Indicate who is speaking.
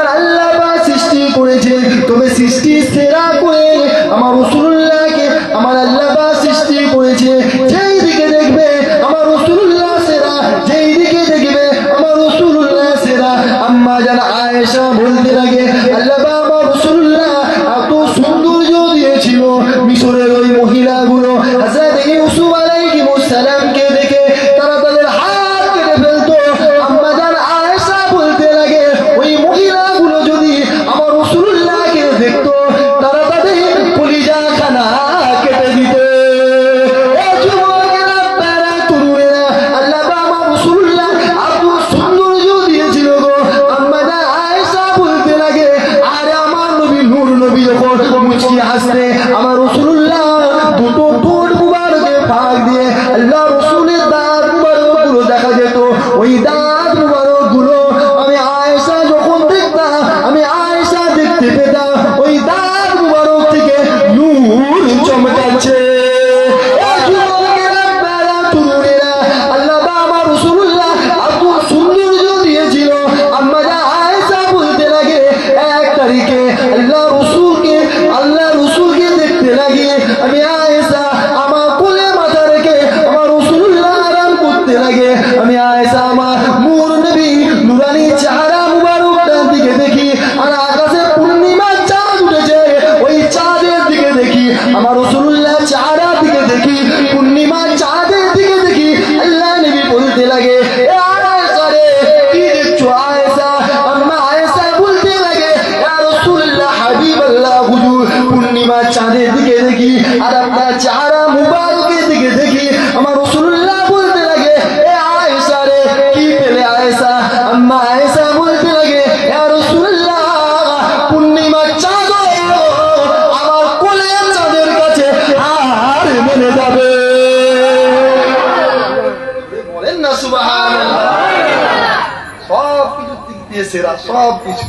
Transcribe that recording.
Speaker 1: আমার আল্লাহ সৃষ্টি করেছে। তবে সৃষ্টি সেরা করে আমার রসুল্লাহকে আমার আল্লাহ সৃষ্টি করেছে। যেই দিকে দেখবে আমার রসুল্লাহ সেরা, যেই দিকে দেখবে আমার রসুল্লাহ সেরা। আম্মা যারা আয়েশা বলতে লাগে আল্লাহ আমার রসুল্লাহ নবীকে আল্লাহ রসুলকে আল্লাহ রসুলকে দেখতে লাগি আমি আয়েসা আমার কোলে মাথা রেখে আমার রসুল্লাহ আরাম করতে লাগে আমি আয়েশা পূর্ণিমার চাঁদের দিকে দেখি, আর আপনার চেহারা মুবারকের দিকে দেখি। আমার রসুল্লাহ বলতে লাগে, এ আয়েশা রে, কি পেলে আয়েশা? আম্মা আয়েশা বলতে লাগে আমার কোলের চাঁদের কাছে মেনে যাবে। সব কিছু